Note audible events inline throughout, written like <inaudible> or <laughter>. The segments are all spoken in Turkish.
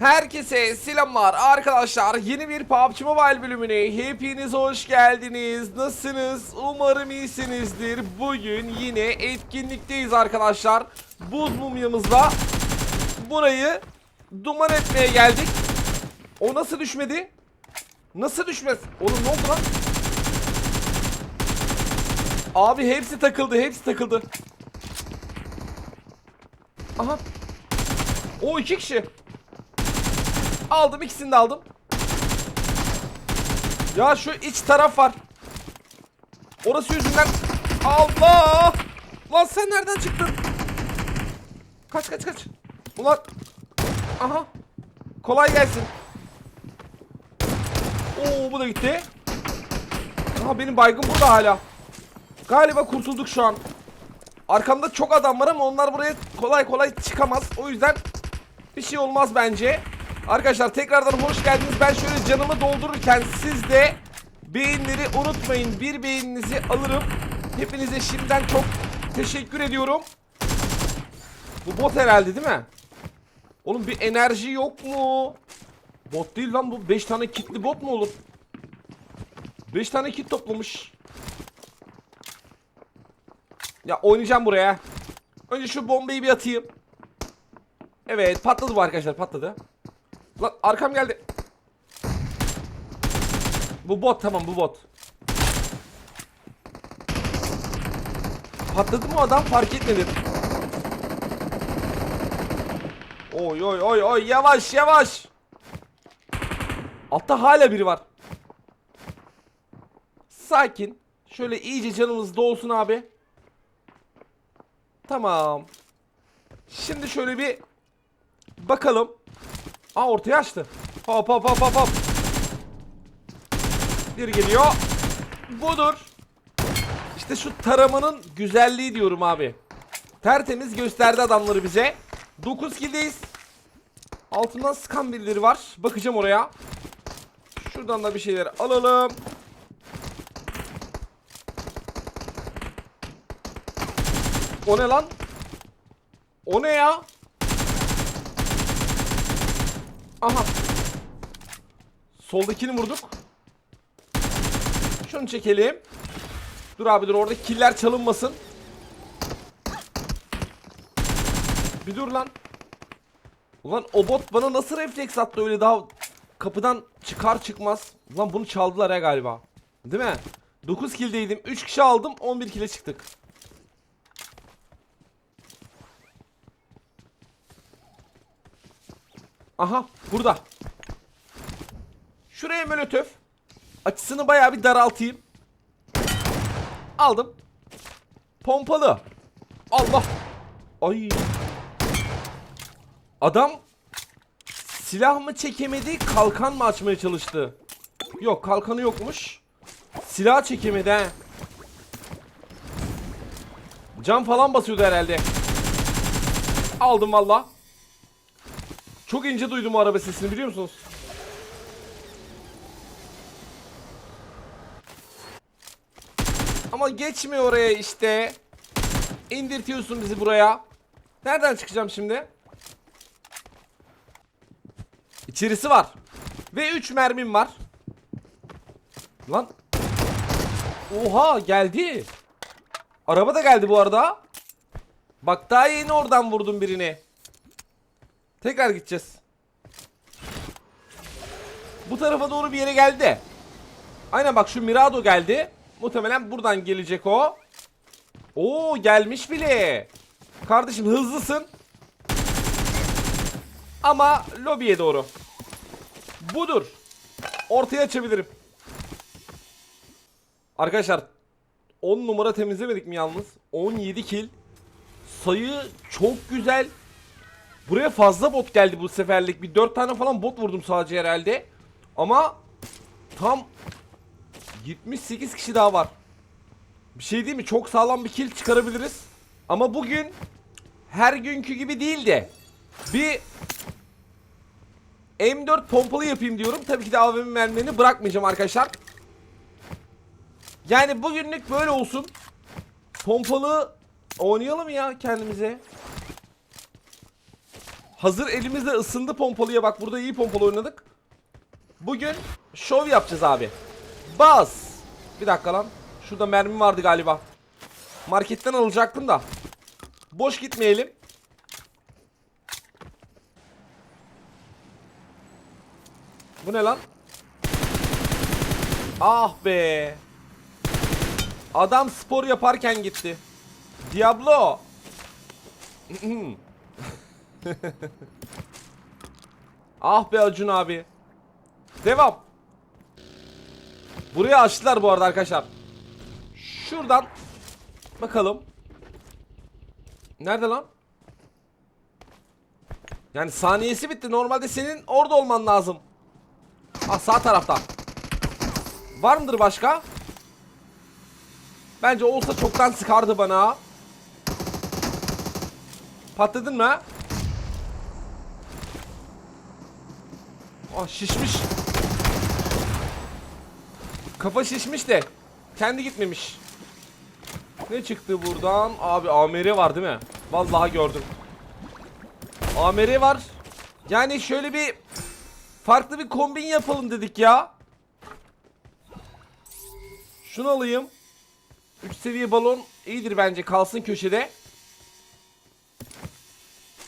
Herkese selamlar arkadaşlar. Yeni bir PUBG Mobile bölümüne hepiniz hoş geldiniz. Nasılsınız? Umarım iyisinizdir. Bugün yine etkinlikteyiz arkadaşlar. Buz mumyamızla burayı duman etmeye geldik. O nasıl düşmedi? Nasıl düşmez? Oğlum ne oldu lan? Abi hepsi takıldı, hepsi takıldı. Aha. O iki kişi. Aldım ikisini de aldım. Ya şu iç taraf var. Orası yüzünden. Allah! Lan sen nereden çıktın? Kaç kaç kaç. Ulan. Aha. Kolay gelsin. Oo bu da gitti. Aha benim baygın burada hala. Galiba kurtulduk şu an. Arkamda çok adam var ama onlar buraya kolay kolay çıkamaz. O yüzden bir şey olmaz bence. Arkadaşlar tekrardan hoş geldiniz. Ben şöyle canımı doldururken siz de beğenileri unutmayın. Bir beğeninizi alırım. Hepinize şimdiden çok teşekkür ediyorum. Bu bot herhalde değil mi? Oğlum bir enerji yok mu? Bot değil lan bu. 5 tane kitli bot mu olur? 5 tane kit toplamış. Ya oynayacağım buraya. Önce şu bombayı bir atayım. Evet patladı bu arkadaşlar patladı. Lan arkam geldi. Bu bot tamam bu bot. Patladı mı adam fark etmedim. Oy oy oy oy yavaş yavaş. Altta hala biri var. Sakin. Şöyle iyice canımız dolsun abi. Tamam. Şimdi şöyle bir bakalım. Aa ortaya açtı. Hop hop hop hop hop. Bir geliyor. Budur. İşte şu taramanın güzelliği diyorum abi. Tertemiz gösterdi adamları bize. 9 killdeyiz. Altından sıkan birileri var. Bakacağım oraya. Şuradan da bir şeyler alalım. O ne lan? O ne ya? Aha. Soldakini vurduk. Şunu çekelim. Dur abi dur orada killer çalınmasın. Bir dur lan. Ulan o bot bana nasıl refleks attı öyle daha kapıdan çıkar çıkmaz. Ulan bunu çaldılar ya galiba. Değil mi? 9 killdeydim. 3 kişi aldım. 11 kile çıktık. Aha burada. Şuraya molotöf. Açısını bayağı bir daraltayım. Aldım. Pompalı. Allah. Ay. Adam silah mı çekemedi, kalkan mı açmaya çalıştı? Yok, kalkanı yokmuş. Silah çekemedi he. Cam falan basıyordu herhalde. Aldım valla. Çok ince duydum araba sesini biliyor musunuz? Ama geçmiyor oraya işte. İndirtiyorsun bizi buraya. Nereden çıkacağım şimdi? İçerisi var. Ve 3 mermim var. Lan. Oha geldi. Araba da geldi bu arada. Bak daha yeni oradan vurdum birini. Tekrar gideceğiz. Bu tarafa doğru bir yere geldi. Aynen bak şu Mirado geldi. Muhtemelen buradan gelecek o. Oo gelmiş bile. Kardeşim hızlısın. Ama lobiye doğru. Budur. Ortaya açabilirim. Arkadaşlar 10 numara temizlemedik mi yalnız? 17 kill. Sayı çok güzel. Buraya fazla bot geldi bu seferlik. Bir 4 tane falan bot vurdum sadece herhalde. Ama tam 78 kişi daha var. Bir şey değil mi? Çok sağlam bir kill çıkarabiliriz. Ama bugün her günkü gibi değil de bir M4 pompalı yapayım diyorum. Tabii ki de AVM mermilerini bırakmayacağım arkadaşlar. Yani bugünlük böyle olsun. Pompalı oynayalım ya kendimize. Hazır elimizde ısındı pompalıya bak burada iyi pompalı oynadık. Bugün şov yapacağız abi. Bas. Bir dakika lan. Şurada mermi vardı galiba. Marketten alacaktım da. Boş gitmeyelim. Bu ne lan? Ah be. Adam spor yaparken gitti. Diablo. <clears throat> <laughs> ah be Acun abi. Devam. Buraya açtılar bu arada arkadaşlar. Şuradan bakalım. Nerede lan? Yani saniyesi bitti. Normalde senin orada olman lazım. Ah sağ tarafta. Var mıdır başka? Bence olsa çoktan sıkardı bana. Patladın mı? Ah şişmiş. Kafa şişmiş de kendi gitmemiş. Ne çıktı buradan? Abi AMR var değil mi? Vallahi gördüm. AMR var. Yani şöyle bir farklı bir kombin yapalım dedik ya. Şunu alayım. 3 seviye balon iyidir bence kalsın köşede.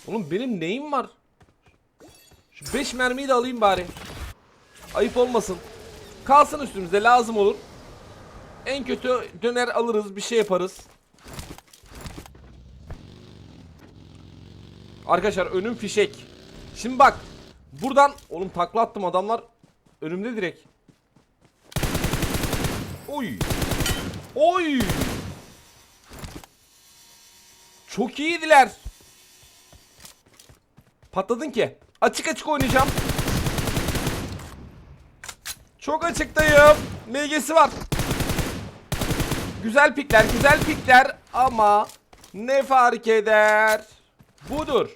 Oğlum benim neyim var? Şu 5 mermiyi de alayım bari. Ayıp olmasın. Kalsın üstümüzde lazım olur. En kötü döner alırız bir şey yaparız. Arkadaşlar önüm fişek. Şimdi bak. Buradan oğlum takla attım adamlar önümde direkt. Oy. Oy. Çok iyiydiler. Patladın ki. Açık açık oynayacağım. Çok açıktayım. MG'si var. Güzel pikler, güzel pikler ama ne fark eder? Budur.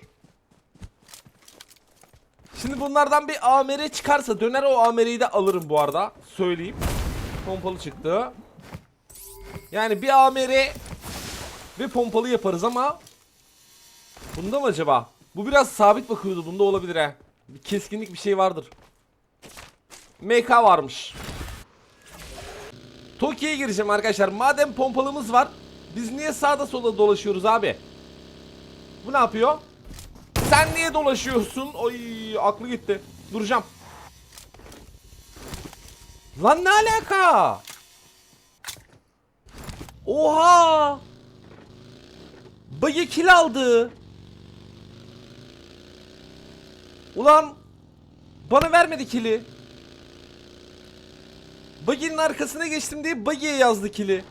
Şimdi bunlardan bir AMR çıkarsa döner o AMR'yi de alırım bu arada. Söyleyeyim. Pompalı çıktı. Yani bir AMR ve pompalı yaparız ama bunda mı acaba? Bu biraz sabit bakıyordu. Bunda olabilir he. Bir keskinlik bir şey vardır. MK varmış. Tokyo'ya gireceğim arkadaşlar. Madem pompalımız var. Biz niye sağda solda dolaşıyoruz abi? Bu ne yapıyor? Sen niye dolaşıyorsun? Oy aklı gitti. Duracağım. Lan ne alaka? Oha! Bayı kill aldı. Ulan bana vermedi kili. Buggy'nin arkasına geçtim diye Buggy'ye yazdı kili.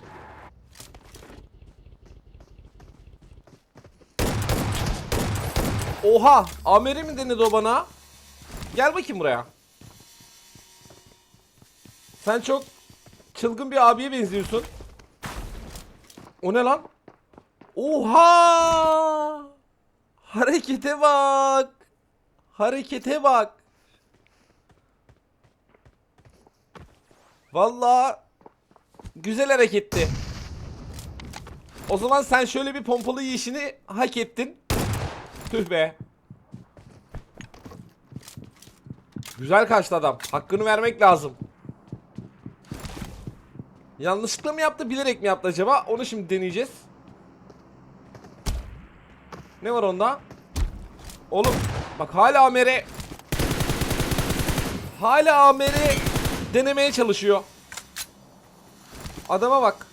Oha! Ameri mi denedi o bana? Gel bakayım buraya. Sen çok çılgın bir abiye benziyorsun. O ne lan? Oha! Harekete bak. Harekete bak. Vallahi güzel hareketti. O zaman sen şöyle bir pompalı yiyişini hak ettin. Tüh be. Güzel kaçtı adam. Hakkını vermek lazım. Yanlışlıkla mı yaptı, bilerek mi yaptı acaba? Onu şimdi deneyeceğiz. Ne var onda? Oğlum bak hala Amer'e Hala Amer'i denemeye çalışıyor. Adama bak.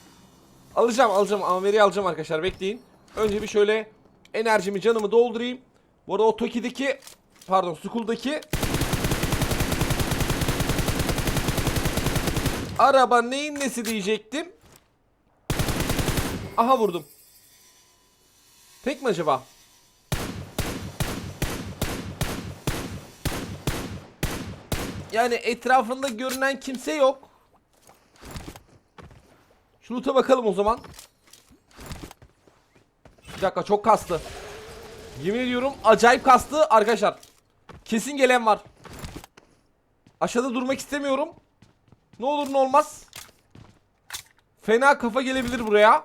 Alacağım alacağım Amer'i alacağım arkadaşlar bekleyin. Önce bir şöyle enerjimi canımı doldurayım. Bu arada o Toki'deki pardon Skull'daki Araba neyin nesi diyecektim. Aha vurdum. Tek mi acaba? Yani etrafında görünen kimse yok. Şu loot'a bakalım o zaman. Bir dakika çok kastı. Yemin ediyorum acayip kastı arkadaşlar. Kesin gelen var. Aşağıda durmak istemiyorum. Ne olur ne olmaz. Fena kafa gelebilir buraya.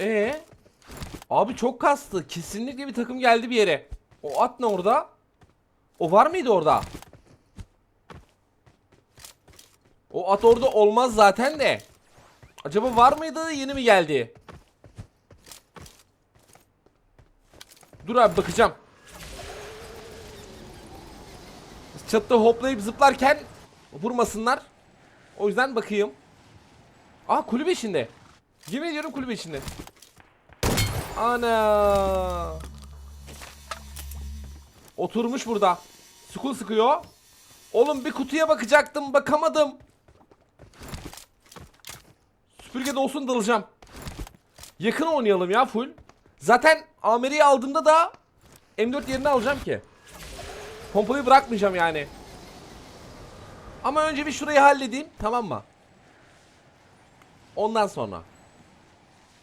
Ee, Abi çok kastı. Kesinlikle bir takım geldi bir yere. O at ne orada? O var mıydı orada? O at orada olmaz zaten de. Acaba var mıydı yeni mi geldi? Dur abi bakacağım. Çatıda hoplayıp zıplarken vurmasınlar. O yüzden bakayım. Aa kulübe içinde. Yemin ediyorum kulübe içinde. Ana. Oturmuş burada. Sukul sıkıyor. Oğlum bir kutuya bakacaktım bakamadım. Süpürge de olsun dalacağım. Yakın oynayalım ya full. Zaten Ameri'yi aldığımda da M4 yerine alacağım ki. Pompayı bırakmayacağım yani. Ama önce bir şurayı halledeyim tamam mı? Ondan sonra.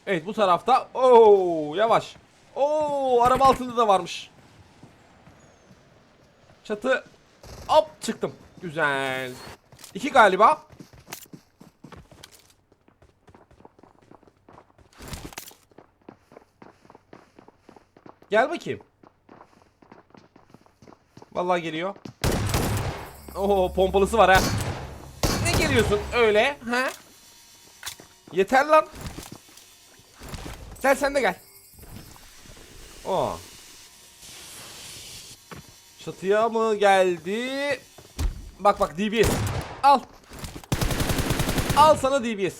Evet bu tarafta. Oo yavaş. Oo araba altında da varmış. Çatı. Hop çıktım. Güzel. İki galiba. Gel bakayım. Vallahi geliyor. Oo pompalısı var ha. Ne geliyorsun öyle ha? Yeter lan. Gel sen de gel. Oo. Çatıya mı geldi? Bak bak DBS. Al. Al sana DBS.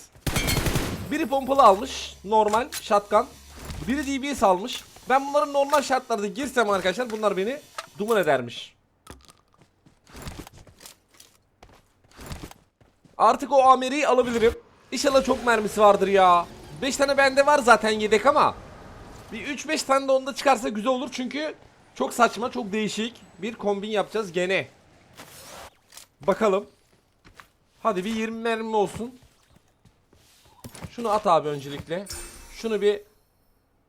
Biri pompalı almış. Normal shotgun. Biri DBS almış. Ben bunların normal şartlarda girsem arkadaşlar bunlar beni duman edermiş. Artık o Ameri'yi alabilirim. İnşallah çok mermisi vardır ya. 5 tane bende var zaten yedek ama. Bir 3-5 tane de onda çıkarsa güzel olur çünkü çok saçma, çok değişik bir kombin yapacağız gene. Bakalım. Hadi bir 20 mermi olsun. Şunu at abi öncelikle. Şunu bir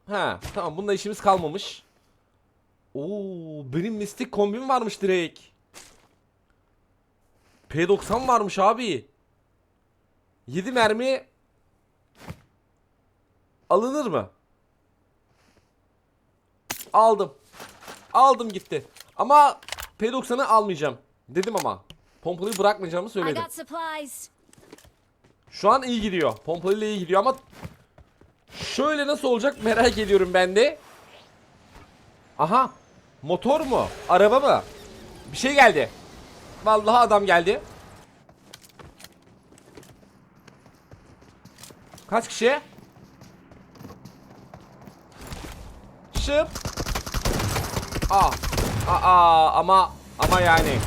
Ha tamam bunda işimiz kalmamış. Oo benim mistik kombin varmış direkt. P90 varmış abi. 7 mermi alınır mı? Aldım. Aldım gitti. Ama P90'ı almayacağım. Dedim ama. Pompalıyı bırakmayacağımı söyledim. Şu an iyi gidiyor. Pompalıyla iyi gidiyor ama şöyle nasıl olacak merak ediyorum ben de. Aha. Motor mu? Araba mı? Bir şey geldi. Vallahi adam geldi. Kaç kişi? Şıp. Aa. Aa ama ama yani.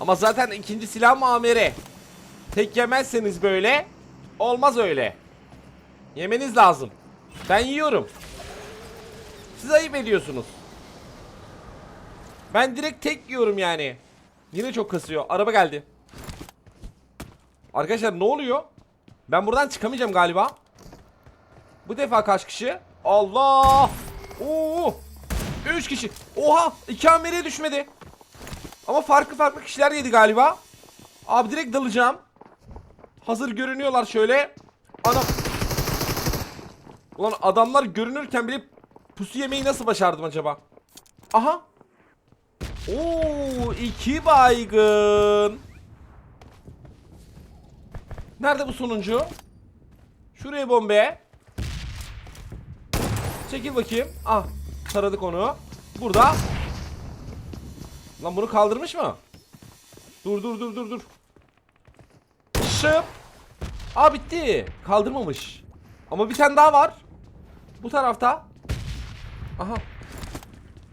Ama zaten ikinci silah amire. Tek yemezseniz böyle olmaz öyle. Yemeniz lazım. Ben yiyorum. Siz ayıp ediyorsunuz. Ben direkt tek yiyorum yani. Yine çok kasıyor. Araba geldi. Arkadaşlar ne oluyor? Ben buradan çıkamayacağım galiba. Bu defa kaç kişi? Allah! Oo! 3 kişi. Oha! İki ameliye düşmedi. Ama farklı farklı kişiler yedi galiba. Abi direkt dalacağım. Hazır görünüyorlar şöyle. Ana. Ulan adamlar görünürken bile pusu yemeyi nasıl başardım acaba? Aha. Oo, iki baygın. Nerede bu sonuncu? Şuraya bombe. Çekil bakayım. Ah, taradık onu. Burada. Lan bunu kaldırmış mı? Dur dur dur dur dur. Şıp. Aa bitti. Kaldırmamış. Ama bir tane daha var. Bu tarafta. Aha.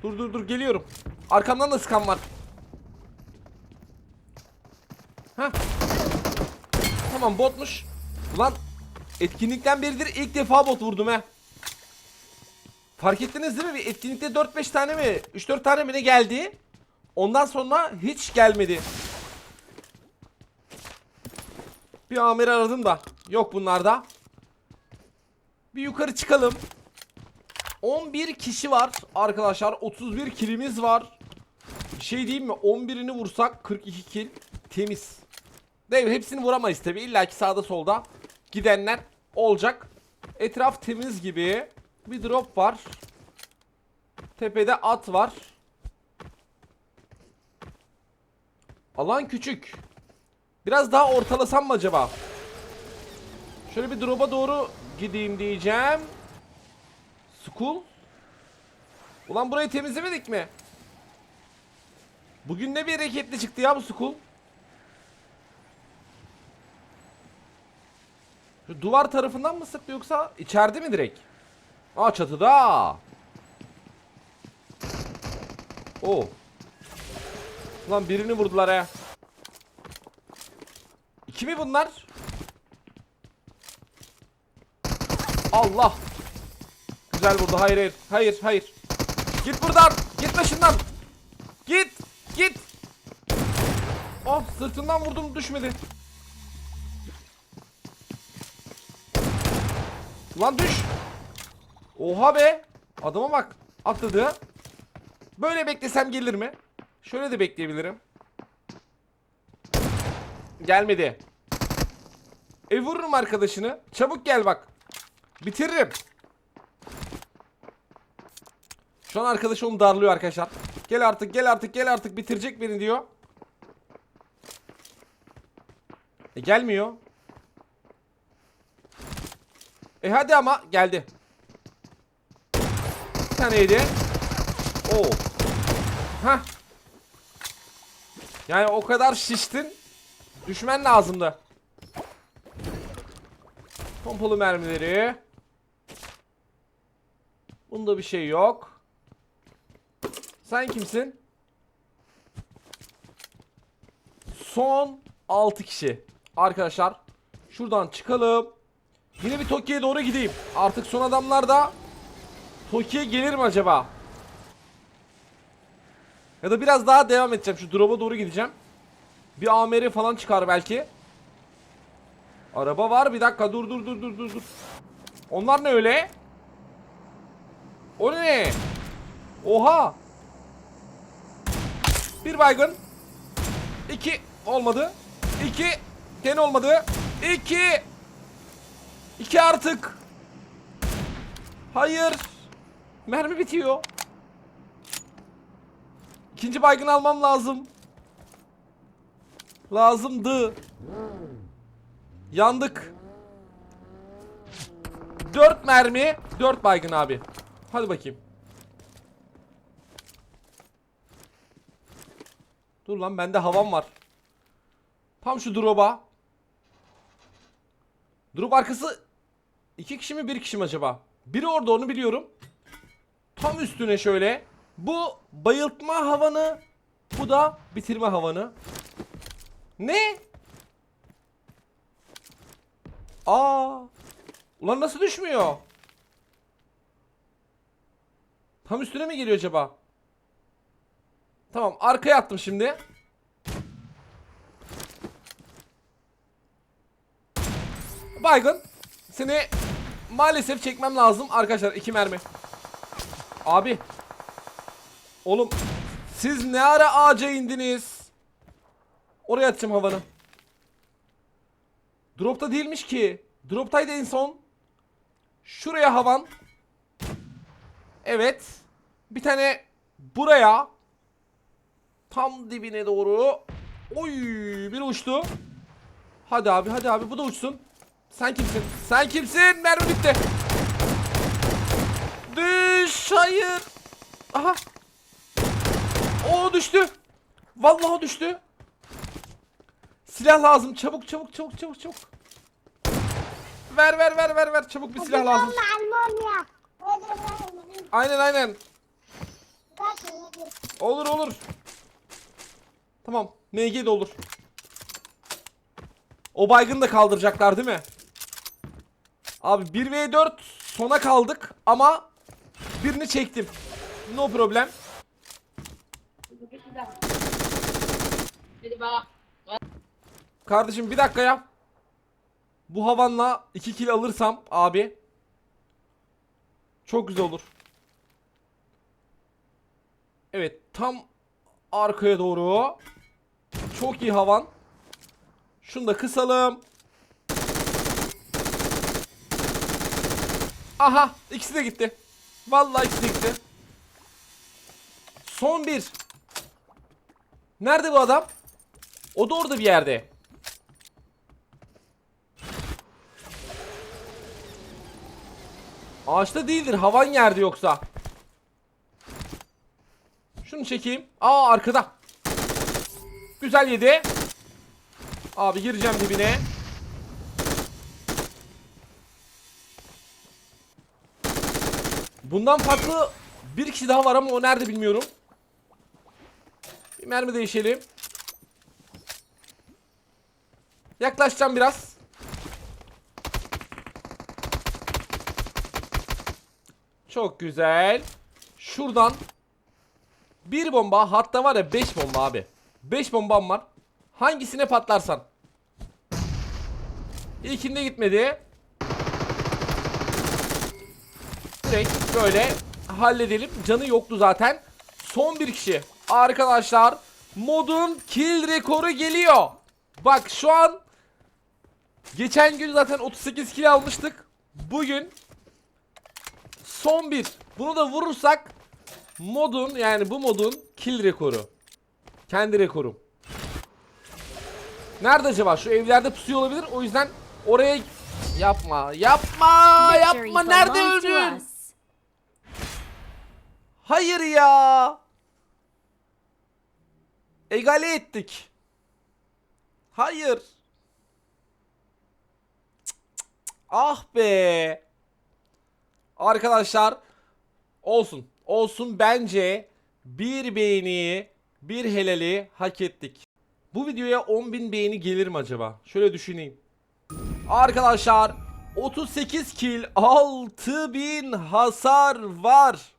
Dur dur dur geliyorum. Arkamdan da sıkan var. Heh. Tamam botmuş. Ulan etkinlikten beridir ilk defa bot vurdum he. Fark ettiniz değil mi? Etkinlikte 4-5 tane mi? 3-4 tane mi ne geldi? Ondan sonra hiç gelmedi. Bir amir aradım da. Yok bunlarda. Bir yukarı çıkalım. 11 kişi var arkadaşlar. 31 kilimiz var. Bir şey diyeyim mi? 11'ini vursak 42 kil temiz. Değil hepsini vuramayız tabi. İlla ki sağda solda gidenler olacak. Etraf temiz gibi. Bir drop var. Tepede at var. Alan küçük. Biraz daha ortalasam mı acaba? Şöyle bir drop'a doğru gideyim diyeceğim. School. Ulan burayı temizlemedik mi? Bugün ne bir hareketli çıktı ya bu school. Şu duvar tarafından mı sıktı yoksa içeride mi direkt? Aa çatıda. Oo. Ulan birini vurdular ha. İki mi bunlar? Allah. Güzel vurdu. Hayır hayır. Hayır hayır. Git buradan. Git başından. Git. Git. Oh sırtından vurdum düşmedi. Lan düş. Oha be. Adama bak. Atladı. Böyle beklesem gelir mi? Şöyle de bekleyebilirim. Gelmedi. E vururum arkadaşını. Çabuk gel bak. Bitiririm. Şu an arkadaş onu darlıyor arkadaşlar. Gel artık gel artık gel artık bitirecek beni diyor. E gelmiyor. E hadi ama geldi. Bir tane yedi. Oo. Hah. Yani o kadar şiştin. Düşmen lazımdı. Pompalı mermileri. Bunda bir şey yok. Sen kimsin? Son 6 kişi. Arkadaşlar şuradan çıkalım. Yine bir Tokyo'ya doğru gideyim. Artık son adamlar da Tokyo'ya gelir mi acaba? Ya da biraz daha devam edeceğim. Şu drop'a doğru gideceğim. Bir AMR falan çıkar belki. Araba var. Bir dakika dur dur dur dur dur dur. Onlar ne öyle? O ne? Oha. Bir baygın. İki. Olmadı. İki. Gene olmadı. İki. İki artık. Hayır. Mermi bitiyor. İkinci baygın almam lazım. Lazımdı. Yandık. Dört mermi. Dört baygın abi. Hadi bakayım. Dur lan bende havam var. Tam şu drop'a. Drop arkası iki kişi mi bir kişi mi acaba? Biri orada onu biliyorum. Tam üstüne şöyle. Bu bayıltma havanı. Bu da bitirme havanı. Ne? Aa! Ulan nasıl düşmüyor? Tam üstüne mi geliyor acaba? Tamam arkaya attım şimdi. Baygın. Seni maalesef çekmem lazım arkadaşlar iki mermi. Abi. Oğlum siz ne ara ağaca indiniz? Oraya atacağım havanı. Dropta değilmiş ki. Droptaydı en son. Şuraya havan. Evet. Bir tane buraya. Tam dibine doğru. Oy bir uçtu. Hadi abi hadi abi bu da uçsun. Sen kimsin? Sen kimsin? Mermi bitti. Düş hayır. Aha. O düştü. Vallahi düştü. Silah lazım. Çabuk çabuk çabuk çabuk çabuk. Ver ver ver ver ver. Çabuk bir silah lazım. Aynen aynen. Olur olur. Tamam. MG de olur. O baygını da kaldıracaklar değil mi? Abi 1v4 sona kaldık ama birini çektim. No problem. Kardeşim bir dakika ya. Bu havanla 2 kill alırsam abi çok güzel olur. Evet tam arkaya doğru. Çok iyi havan. Şunu da kısalım. Aha ikisi de gitti. Vallahi gitti. Son bir. Nerede bu adam? O da orada bir yerde. Ağaçta değildir. Havan yerde yoksa. Şunu çekeyim. Aa arkada. Güzel yedi. Abi gireceğim dibine. Bundan farklı bir kişi daha var ama o nerede bilmiyorum. Bir mermi değişelim. Yaklaşacağım biraz. Çok güzel. Şuradan bir bomba hatta var ya 5 bomba abi. 5 bombam var. Hangisine patlarsan. İlkinde gitmedi. Direkt böyle halledelim. Canı yoktu zaten. Son bir kişi. Arkadaşlar modun kill rekoru geliyor. Bak şu an geçen gün zaten 38 kill almıştık. Bugün son bir. Bunu da vurursak modun yani bu modun kill rekoru. Kendi rekorum. Nerede acaba? Şu evlerde pusuyor olabilir. O yüzden oraya yapma. Yapma. Yapma. Nerede öldün? Hayır ya. Egale ettik. Hayır. Ah be. Arkadaşlar olsun. Olsun bence bir beğeniyi, bir helali hak ettik. Bu videoya 10.000 beğeni gelir mi acaba? Şöyle düşüneyim. Arkadaşlar 38 kill 6000 hasar var.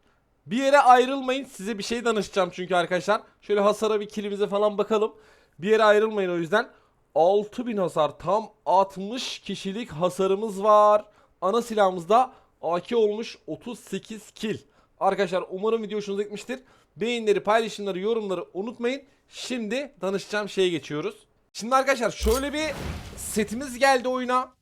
Bir yere ayrılmayın. Size bir şey danışacağım çünkü arkadaşlar. Şöyle hasara bir kilimize falan bakalım. Bir yere ayrılmayın o yüzden. 6000 hasar. Tam 60 kişilik hasarımız var. Ana silahımızda AK olmuş 38 kill. Arkadaşlar umarım video hoşunuza gitmiştir. Beğenileri, paylaşımları, yorumları unutmayın. Şimdi danışacağım şeye geçiyoruz. Şimdi arkadaşlar şöyle bir setimiz geldi oyuna.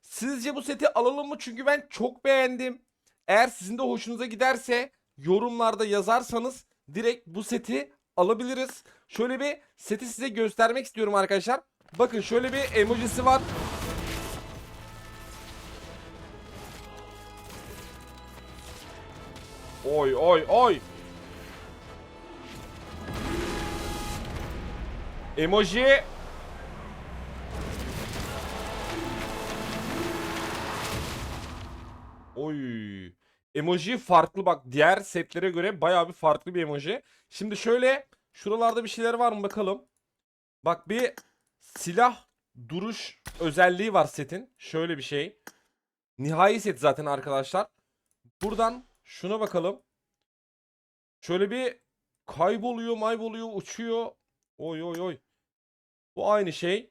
Sizce bu seti alalım mı? Çünkü ben çok beğendim. Eğer sizin de hoşunuza giderse yorumlarda yazarsanız direkt bu seti alabiliriz. Şöyle bir seti size göstermek istiyorum arkadaşlar. Bakın şöyle bir emojisi var. Oy oy oy. Emoji. Oy. Emoji farklı bak diğer setlere göre bayağı bir farklı bir emoji. Şimdi şöyle şuralarda bir şeyler var mı bakalım. Bak bir silah duruş özelliği var setin. Şöyle bir şey. Nihai set zaten arkadaşlar. Buradan şuna bakalım. Şöyle bir kayboluyor, mayboluyor, uçuyor. Oy oy oy. Bu aynı şey.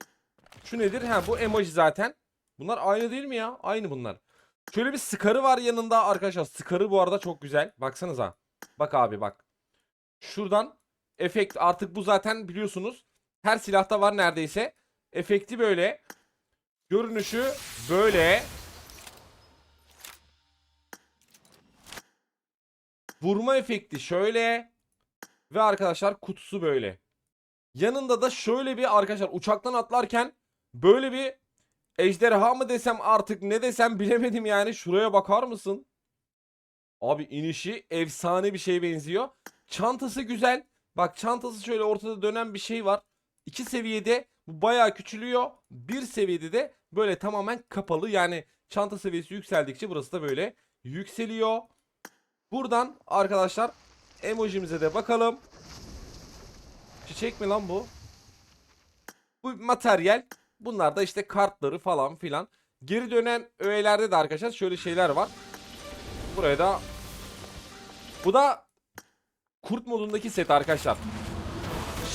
Şu nedir? Ha bu emoji zaten. Bunlar aynı değil mi ya? Aynı bunlar. Şöyle bir skarı var yanında arkadaşlar. Skarı bu arada çok güzel. Baksanıza. Bak abi bak. Şuradan efekt artık bu zaten biliyorsunuz. Her silahta var neredeyse. Efekti böyle. Görünüşü böyle. Vurma efekti şöyle. Ve arkadaşlar kutusu böyle. Yanında da şöyle bir arkadaşlar uçaktan atlarken böyle bir ejderha mı desem artık ne desem bilemedim yani. Şuraya bakar mısın? Abi inişi efsane bir şeye benziyor. Çantası güzel. Bak çantası şöyle ortada dönen bir şey var. İki seviyede bu bayağı küçülüyor. Bir seviyede de böyle tamamen kapalı. Yani çanta seviyesi yükseldikçe burası da böyle yükseliyor. Buradan arkadaşlar emojimize de bakalım. Çiçek mi lan bu? Bu materyal. Bunlar da işte kartları falan filan. Geri dönen öğelerde de arkadaşlar şöyle şeyler var. Buraya da bu da kurt modundaki set arkadaşlar.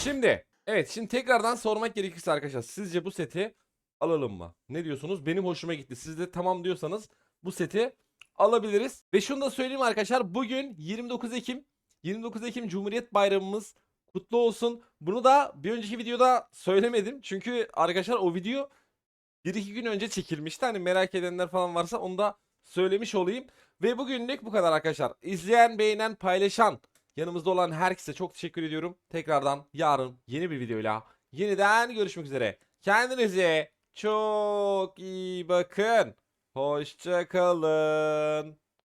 Şimdi evet şimdi tekrardan sormak gerekirse arkadaşlar sizce bu seti alalım mı? Ne diyorsunuz? Benim hoşuma gitti. Siz de tamam diyorsanız bu seti alabiliriz. Ve şunu da söyleyeyim arkadaşlar. Bugün 29 Ekim 29 Ekim Cumhuriyet Bayramımız kutlu olsun. Bunu da bir önceki videoda söylemedim. Çünkü arkadaşlar o video 1-2 gün önce çekilmişti. Hani merak edenler falan varsa onu da söylemiş olayım. Ve bugünlük bu kadar arkadaşlar. İzleyen, beğenen, paylaşan, yanımızda olan herkese çok teşekkür ediyorum. Tekrardan yarın yeni bir videoyla yeniden görüşmek üzere. Kendinize çok iyi bakın. Hoşçakalın.